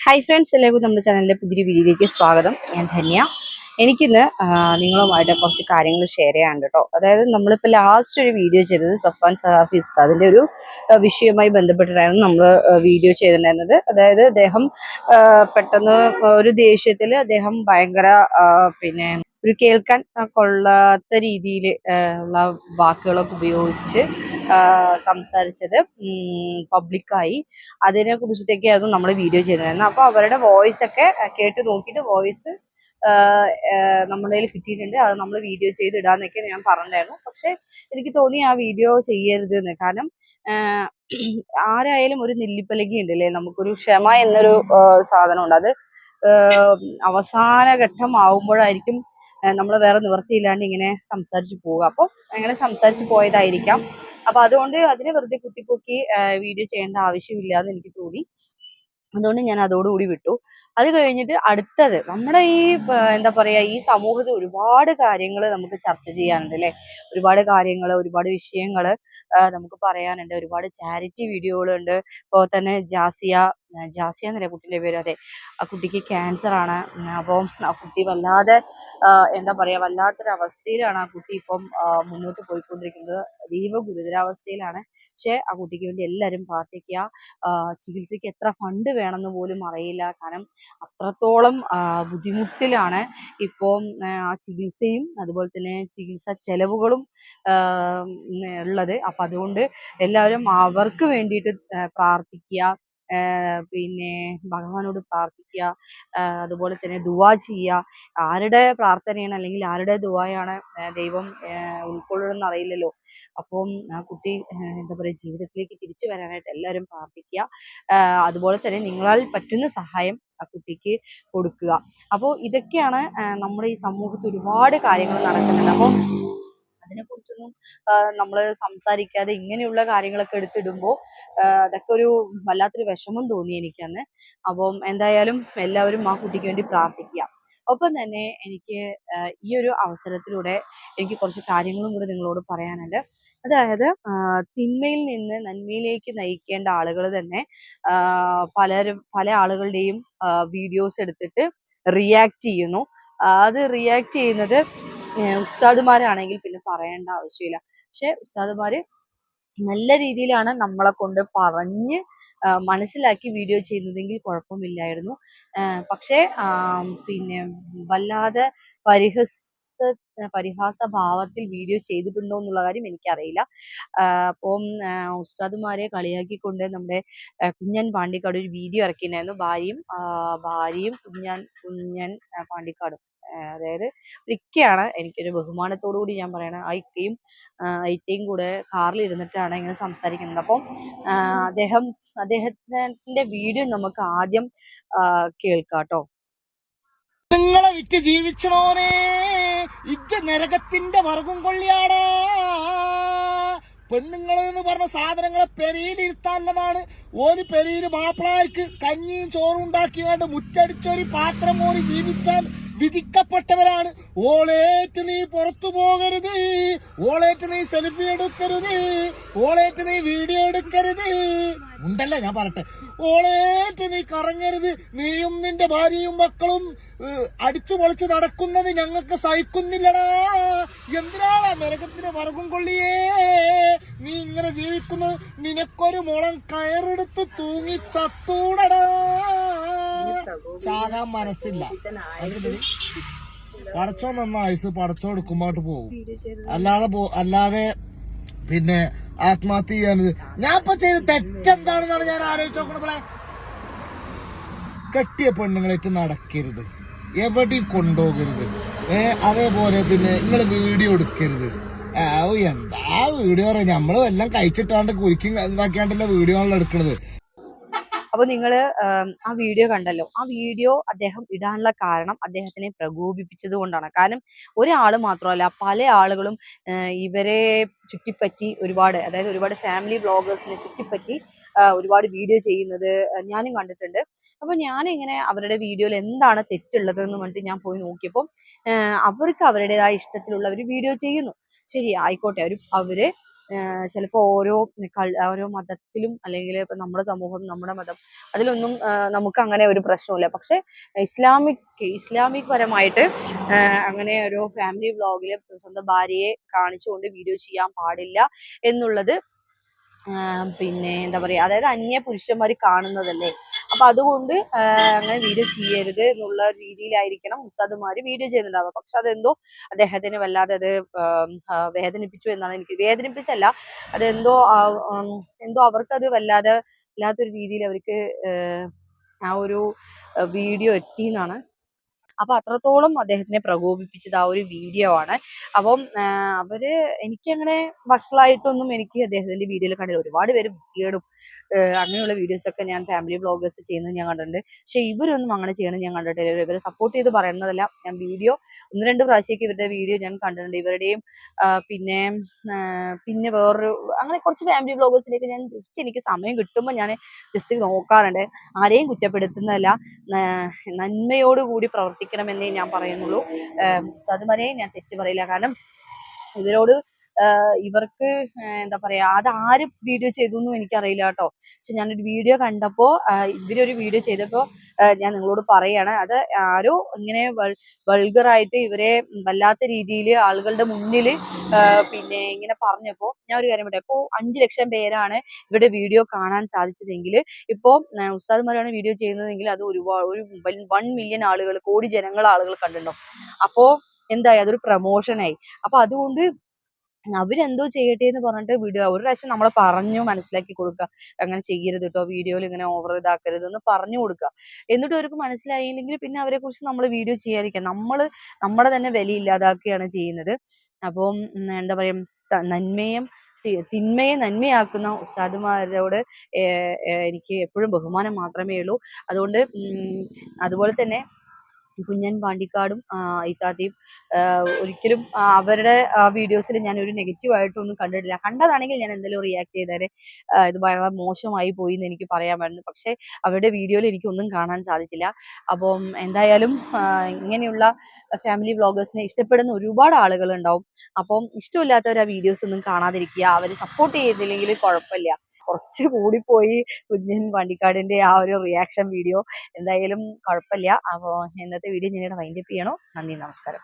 Hi friends എല്ലാവർക്കും നമ്മുടെ ചാനലിലെ പുതിയ വീഡിയോയിലേക്ക് സ്വാഗതം. ഞാൻ ധന്യ. എനിക്കിന്ന് നിങ്ങളുമായിട്ട് കുറച്ച് കാര്യങ്ങൾ ഷെയർ ചെയ്യാനുണ്ട് കേട്ടോ അതായത് നമ്മളിപ്പോൾ ലാസ്റ്റ് ഒരു വീഡിയോ ചെയ്തത് സഫാൻ സഹാഫി ഉസ്താദിന്റെ ഒരു വിഷയവുമായി ബന്ധപ്പെട്ടിട്ടായിരുന്നു നമ്മൾ വീഡിയോ ചെയ്തിട്ടുണ്ടായിരുന്നത്. അതായത് അദ്ദേഹം പെട്ടെന്ന് ഒരു ദേഷ്യത്തിൽ അദ്ദേഹം ഭയങ്കര പിന്നെ ഒരു കേൾക്കാൻ കൊള്ളാത്ത രീതിയിൽ ഉള്ള വാക്കുകളൊക്കെ ഉപയോഗിച്ച് സംസാരിച്ചത് പബ്ലിക്കായി അതിനെ കുറിച്ചിട്ടൊക്കെയായിരുന്നു നമ്മൾ വീഡിയോ ചെയ്തിരുന്നത്. അപ്പോൾ അവരുടെ വോയിസ് ഒക്കെ കേട്ട് നോക്കിയിട്ട് വോയിസ് നമ്മുടെ കയ്യിൽ കിട്ടിയിട്ടുണ്ട്. അത് നമ്മൾ വീഡിയോ ചെയ്ത് ഇടാന്നൊക്കെ ഞാൻ പറഞ്ഞായിരുന്നു. പക്ഷെ എനിക്ക് തോന്നി ആ വീഡിയോ ചെയ്യരുത് എന്ന് കാരണം ആരായാലും ഒരു നെല്ലിപ്പലകി ഉണ്ടല്ലേ? നമുക്കൊരു ക്ഷമ എന്നൊരു സാധനമുണ്ട്. അത് അവസാന ഘട്ടം ആവുമ്പോഴായിരിക്കും നമ്മൾ വേറെ നിവൃത്തിയില്ലാണ്ട് ഇങ്ങനെ സംസാരിച്ച് പോവുക. അപ്പോൾ അങ്ങനെ സംസാരിച്ച് പോയതായിരിക്കാം. അപ്പൊ അതുകൊണ്ട് അതിനെ വെറുതെ കുത്തിപ്പൊക്കി വീഡിയോ ചെയ്യേണ്ട ആവശ്യമില്ല എന്ന് എനിക്ക് തോന്നി. അതുകൊണ്ട് ഞാൻ അതോടുകൂടി വിട്ടു. അത് കഴിഞ്ഞിട്ട് അടുത്തത് നമ്മുടെ ഈ എന്താ പറയുക ഈ സമൂഹത്തിൽ ഒരുപാട് കാര്യങ്ങൾ നമുക്ക് ചർച്ച ചെയ്യാനുണ്ട് അല്ലേ? ഒരുപാട് കാര്യങ്ങൾ ഒരുപാട് വിഷയങ്ങൾ നമുക്ക് പറയാനുണ്ട്. ഒരുപാട് ചാരിറ്റി വീഡിയോകളുണ്ട്. ഇപ്പോൾ തന്നെ ജാസിയ ജാസിയ എന്നല്ലേ കുട്ടിയുടെ പേര്? അതെ. ആ കുട്ടിക്ക് ക്യാൻസർ ആണ് അപ്പോൾ ആ കുട്ടി വല്ലാതെ എന്താ പറയുക വല്ലാത്തൊരവസ്ഥയിലാണ് ആ കുട്ടി ഇപ്പം മുന്നോട്ട് പോയിക്കൊണ്ടിരിക്കുന്നത്. അതീവ ഗുരുതരാവസ്ഥയിലാണ് പക്ഷെ ആ കുട്ടിക്ക് വേണ്ടി എല്ലാവരും പ്രാർത്ഥിക്കുക. ചികിത്സയ്ക്ക് എത്ര ഫണ്ട് വേണമെന്ന് പോലും അറിയില്ല. കാരണം അത്രത്തോളം ബുദ്ധിമുട്ടിലാണ് ഇപ്പോൾ ആ ചികിത്സയും അതുപോലെ തന്നെ ചികിത്സാ ചെലവുകളും ഉള്ളത്. അപ്പം അതുകൊണ്ട് എല്ലാവരും അവർക്ക് വേണ്ടിയിട്ട് പ്രാർത്ഥിക്കുക. പിന്നെ ഭഗവാനോട് പ്രാർത്ഥിക്കുക അതുപോലെ തന്നെ ദുവാ ചെയ്യുക. ആരുടെ പ്രാർത്ഥനയാണ് അല്ലെങ്കിൽ ആരുടെ ദുവായാണ് ദൈവം ഉൾക്കൊള്ളുമെന്ന് അറിയില്ലല്ലോ. അപ്പം ആ കുട്ടി എന്താ പറയുക ജീവിതത്തിലേക്ക് തിരിച്ചു വരാനായിട്ട് എല്ലാവരും പ്രാർത്ഥിക്കുക. അതുപോലെ തന്നെ നിങ്ങളാൽ പറ്റുന്ന സഹായം ആ കുട്ടിക്ക് കൊടുക്കുക. അപ്പോൾ ഇതൊക്കെയാണ് നമ്മുടെ ഈ സമൂഹത്തിൽ ഒരുപാട് കാര്യങ്ങൾ നടക്കുന്നുണ്ട്. അപ്പോൾ അതിനെക്കുറിച്ചൊന്നും നമ്മൾ സംസാരിക്കാതെ ഇങ്ങനെയുള്ള കാര്യങ്ങളൊക്കെ എടുത്തിടുമ്പോൾ അതൊക്കെ ഒരു വല്ലാത്തൊരു വിഷമം തോന്നി എനിക്കന്ന്. അപ്പം എന്തായാലും എല്ലാവരും ആ കുട്ടിക്ക് വേണ്ടി പ്രാർത്ഥിക്കുക. ഒപ്പം തന്നെ എനിക്ക് ഈ ഒരു അവസരത്തിലൂടെ എനിക്ക് കുറച്ച് കാര്യങ്ങളും കൂടി നിങ്ങളോട് പറയാനുണ്ട്. അതായത് തിന്മയിൽ നിന്ന് നന്മയിലേക്ക് നയിക്കേണ്ട ആളുകൾ തന്നെ പലരും പല ആളുകളുടെയും വീഡിയോസ് എടുത്തിട്ട് റിയാക്ട് ചെയ്യുന്നു. അത് റിയാക്ട് ചെയ്യുന്നത് ഉസ്താദുമാരാണെങ്കിൽ പിന്നെ പറയേണ്ട ആവശ്യമില്ല. പക്ഷെ ഉസ്താദുമാര് നല്ല രീതിയിലാണ് നമ്മളെ കൊണ്ട് പറഞ്ഞ് മനസ്സിലാക്കി വീഡിയോ ചെയ്യുന്നതെങ്കിൽ കുഴപ്പമില്ലായിരുന്നു. പക്ഷേ പിന്നെ വല്ലാതെ പരിഹസ പരിഹാസ ഭാവത്തിൽ വീഡിയോ ചെയ്തിട്ടുണ്ടോ എന്നുള്ള കാര്യം എനിക്കറിയില്ല. അപ്പം ഉസ്താദുമാരെ കളിയാക്കിക്കൊണ്ട് നമ്മുടെ കുഞ്ഞൻ പാണ്ടിക്കാട് ഒരു വീഡിയോ ഇറക്കിയിട്ടുണ്ടായിരുന്നു. ഭാര്യയും ഭാര്യയും കുഞ്ഞൻ കുഞ്ഞൻ പാണ്ടിക്കാടും. അതായത് ഒരിക്കയാണ് എനിക്കൊരു ബഹുമാനത്തോടു കൂടി ഞാൻ പറയണത് ആ ഇക്കയും ഐറ്റയും കൂടെ കാറിൽ ഇരുന്നിട്ടാണ് ഇങ്ങനെ സംസാരിക്കുന്നത്. അപ്പം അദ്ദേഹം അദ്ദേഹത്തിന്റെ വീഡിയോ നമുക്ക് ആദ്യം കേൾക്കാട്ടോ. കേൾക്കാം കേട്ടോ നിങ്ങളെ വിറ്റ് ജീവിച്ചണോനെ ഇജ്ജ നരകത്തിന്റെ വർഗം കൊള്ളിയാടാ പെണ്ണുങ്ങൾ എന്ന് പറഞ്ഞ സാധനങ്ങളെ പെരിയിലിരുത്താനുള്ളതാണ്. ഒരു പെരിയിൽ മാപ്പിളാർക്ക് കഞ്ഞിയും ചോറും ഉണ്ടാക്കിയാണ്ട് മുറ്റടിച്ചൊരു പാത്രം മോറി ജീവിച്ചാൽ വിധിക്കപ്പെട്ടവരാണ്. ഓളേറ്റ് നീ പുറത്തു പോകരുത്. ഓളേറ്റ് നീ സെൽഫി എടുക്കരുത്. ഓളേറ്റ് നീ വീഡിയോ എടുക്കരുത്. ഉണ്ടല്ലേ? ഞാൻ പറട്ടെ ഓളേറ്റ് നീ കറങ്ങരുത്. നീയും നിന്റെ ഭാര്യയും മക്കളും അടിച്ചു പൊളിച്ച് നടക്കുന്നത് ഞങ്ങൾക്ക് സഹിക്കുന്നില്ലടാ. എന്തിനാണ് നരകത്തിന് വർഗം കൊള്ളിയേ? നീ ഇങ്ങനെ ജീവിക്കുന്നത് നിനക്കൊരു മുളം കയറെടുത്ത് തൂങ്ങി ചത്തൂടടാ. ചാകാൻ മനസ്സില്ല. പടച്ചോ നന്ന ആയുസ് പടച്ചോ എടുക്കുമ്പോട്ട് പോകും. അല്ലാതെ അല്ലാതെ പിന്നെ ആത്മഹത്യ ചെയ്യാനത് ഞാൻ ഇപ്പൊ ചെയ്ത തെറ്റെന്താണെന്നാണ് ഞാൻ ആലോചിച്ച് നോക്കണേ കെട്ടിയ പെണ്ണുങ്ങളായിട്ട് നടക്കരുത്. എവിടെയും കൊണ്ടുപോകരുത്. ഏ അതേപോലെ പിന്നെ നിങ്ങൾ വീഡിയോ എടുക്കരുത്. എന്താ വീഡിയോ പറയാം? നമ്മൾ എല്ലാം കഴിച്ചിട്ടാണ്ട് കുരിക്കും ഇതാക്കിയാണ്ടല്ലോ വീഡിയോ ആണല്ലോ എടുക്കണത്. അപ്പൊ നിങ്ങൾ ആ വീഡിയോ കണ്ടല്ലോ. ആ വീഡിയോ അദ്ദേഹം ഇടാനുള്ള കാരണം അദ്ദേഹത്തിനെ പ്രകോപിപ്പിച്ചത് കൊണ്ടാണ്. കാരണം ഒരാൾ മാത്രമല്ല പല ആളുകളും ഇവരെ ചുറ്റിപ്പറ്റി ഒരുപാട് അതായത് ഒരുപാട് ഫാമിലി ബ്ലോഗേഴ്സിനെ ചുറ്റിപ്പറ്റി ഒരുപാട് വീഡിയോ ചെയ്യുന്നത് ഞാനും കണ്ടിട്ടുണ്ട്. അപ്പൊ ഞാനിങ്ങനെ അവരുടെ വീഡിയോയിൽ എന്താണ് തെറ്റുള്ളത് എന്ന് പറഞ്ഞിട്ട് ഞാൻ പോയി നോക്കിയപ്പോൾ അവർക്ക് അവരുടേതായ ഇഷ്ടത്തിലുള്ള ഒരു വീഡിയോ ചെയ്യുന്നു. ശരി ആയിക്കോട്ടെ. അവർ അവർ ചിലപ്പോൾ ഓരോ ഓരോ മതത്തിലും അല്ലെങ്കിൽ ഇപ്പം നമ്മുടെ സമൂഹം നമ്മുടെ മതം അതിലൊന്നും നമുക്ക് അങ്ങനെ ഒരു പ്രശ്നമില്ല. പക്ഷെ ഇസ്ലാമിക് ഇസ്ലാമിക് പരമായിട്ട് അങ്ങനെ ഒരു ഫാമിലി വ്ളോഗിൽ സ്വന്തം ഭാര്യയെ കാണിച്ചുകൊണ്ട് വീഡിയോ ചെയ്യാൻ പാടില്ല എന്നുള്ളത് പിന്നെ എന്താ പറയാ അതായത് അന്യ പുരുഷന്മാർ കാണുന്നതല്ലേ? അപ്പൊ അതുകൊണ്ട് അങ്ങനെ വീഡിയോ ചെയ്യരുത് എന്നുള്ള രീതിയിലായിരിക്കണം ഉസ്താദുമാര് വീഡിയോ ചെയ്യുന്നുണ്ടാവുക. പക്ഷെ അതെന്തോ അദ്ദേഹത്തിന് വല്ലാതെ അത് വേദനിപ്പിച്ചു എന്നാണ് എനിക്ക് വേദനിപ്പിച്ചല്ല അതെന്തോ എന്തോ അവർക്കത് വല്ലാതെ വല്ലാത്തൊരു രീതിയിൽ അവർക്ക് ആ ഒരു വീഡിയോ എത്തി എന്നാണ് അപ്പൊ അത്രത്തോളം അദ്ദേഹത്തിനെ പ്രകോപിപ്പിച്ചത് ആ ഒരു വീഡിയോ ആണ്. അപ്പം അവർ എനിക്കങ്ങനെ വഷളായിട്ടൊന്നും എനിക്ക് അദ്ദേഹത്തിന്റെ വീഡിയോയിൽ കണ്ടില്ല. ഒരുപാട് പേര് വൃത്തികേടും അങ്ങനെയുള്ള വീഡിയോസ് ഒക്കെ ഞാൻ ഫാമിലി ബ്ലോഗേഴ്സ് ചെയ്യുന്നത് ഞാൻ കണ്ടിട്ടുണ്ട്. പക്ഷെ ഇവരൊന്നും അങ്ങനെ ചെയ്യണം ഞാൻ കണ്ടിട്ടില്ല. ഇവരെ സപ്പോർട്ട് ചെയ്ത് പറയുന്നതല്ല ഞാൻ വീഡിയോ ഒന്ന് രണ്ട് പ്രാവശ്യമൊക്കെ ഇവരുടെ വീഡിയോ ഞാൻ കണ്ടിട്ടുണ്ട്. ഇവരുടെയും പിന്നെ പിന്നെ വേറൊരു അങ്ങനെ കുറച്ച് ഫാമിലി വ്ളോഗേഴ്സിലേക്ക് ഞാൻ ജസ്റ്റ് എനിക്ക് സമയം കിട്ടുമ്പോൾ ഞാൻ ജസ്റ്റ് നോക്കാറുണ്ട്. ആരെയും കുറ്റപ്പെടുത്തുന്നതല്ല. നന്മയോടുകൂടി നന്മയോടുകൂടി പ്രവർത്തിക്കണമെന്നേ ഞാൻ പറയുന്നുള്ളൂ. ഉസ്താദുമാരെയും ഞാൻ തെറ്റ് പറയില്ല. കാരണം ഇവരോട് ഇവർക്ക് എന്താ പറയാ അത് ആര് വീഡിയോ ചെയ്തു എന്നും എനിക്കറിയില്ല കേട്ടോ. പക്ഷെ ഞാനൊരു വീഡിയോ കണ്ടപ്പോ ഇവരൊരു വീഡിയോ ചെയ്തപ്പോ ഞാൻ നിങ്ങളോട് പറയാണ് അത് ആരോ ഇങ്ങനെ വൾഗറായിട്ട് ഇവരെ വല്ലാത്ത രീതിയിൽ ആളുകളുടെ മുന്നിൽ പിന്നെ ഇങ്ങനെ പറഞ്ഞപ്പോ ഞാൻ ഒരു കാര്യം പറയാം ഇപ്പോ അഞ്ചു ലക്ഷം പേരാണ് ഇവരുടെ വീഡിയോ കാണാൻ സാധിച്ചതെങ്കിൽ ഇപ്പോ ഉസ്താദ്മാരാണ് വീഡിയോ ചെയ്യുന്നതെങ്കിൽ അത് ഒരുപാട് ഒരു വൺ മില്യൺ ആളുകൾ കോടി ജനങ്ങൾ ആളുകൾ കണ്ടിട്ടുണ്ടാവും. അപ്പോ എന്തായി? അതൊരു പ്രൊമോഷനായി അപ്പൊ അതുകൊണ്ട് അവരെന്തോ ചെയ്യട്ടെ എന്ന് പറഞ്ഞിട്ട് വീഡിയോ ഒരു പ്രാവശ്യം നമ്മളെ പറഞ്ഞു മനസ്സിലാക്കി കൊടുക്കുക. അങ്ങനെ ചെയ്യരുത് കേട്ടോ വീഡിയോയിൽ ഇങ്ങനെ ഓവർ ഇതാക്കരുത് എന്ന് പറഞ്ഞു കൊടുക്കുക. എന്നിട്ട് അവർക്ക് മനസ്സിലായില്ലെങ്കിൽ പിന്നെ അവരെ കുറിച്ച് നമ്മൾ വീഡിയോ ചെയ്യാതിരിക്കുക. നമ്മൾ നമ്മുടെ തന്നെ വില ഇല്ലാതാക്കുകയാണ് ചെയ്യുന്നത്. അപ്പം എന്താ പറയാ നന്മയും തിന്മയെ നന്മയാക്കുന്ന ഉസ്താദുമാരോട് എനിക്ക് എപ്പോഴും ബഹുമാനം മാത്രമേ ഉള്ളൂ. അതുകൊണ്ട് അതുപോലെ തന്നെ കുഞ്ഞൻ പാണ്ടിക്കാടും ഇത്താത്തയും ഒരിക്കലും അവരുടെ വീഡിയോസിൽ ഞാൻ ഒരു നെഗറ്റീവ് ആയിട്ടൊന്നും കണ്ടിട്ടില്ല. കണ്ടതാണെങ്കിൽ ഞാൻ എന്തെങ്കിലും റിയാക്ട് ചെയ്തേനെ ഇത് വളരെ മോശമായി പോയി എന്ന് എനിക്ക് പറയാൻ പറയാമായിരുന്നു പക്ഷെ അവരുടെ വീഡിയോയിൽ എനിക്കൊന്നും കാണാൻ സാധിച്ചില്ല. അപ്പം എന്തായാലും ഇങ്ങനെയുള്ള ഫാമിലി വ്ളോഗേഴ്സിനെ ഇഷ്ടപ്പെടുന്ന ഒരുപാട് ആളുകൾ ഉണ്ടാവും അപ്പം ഇഷ്ടമില്ലാത്തവർ ആ വീഡിയോസ് ഒന്നും കാണാതിരിക്കുക. അവർ സപ്പോർട്ട് ചെയ്തില്ലെങ്കിൽ കുഴപ്പമില്ല. കുറച്ച് കൂടിപ്പോയി കുഞ്ഞൻ വണ്ടിക്കാടിന്റെ ആ ഒരു റിയാക്ഷൻ വീഡിയോ എന്തായാലും കുഴപ്പമില്ല. അപ്പോൾ ഇന്നത്തെ വീഡിയോ ഞാനിവിടെ വൈൻഡപ്പ് ചെയ്യണോ? നന്ദി നമസ്കാരം.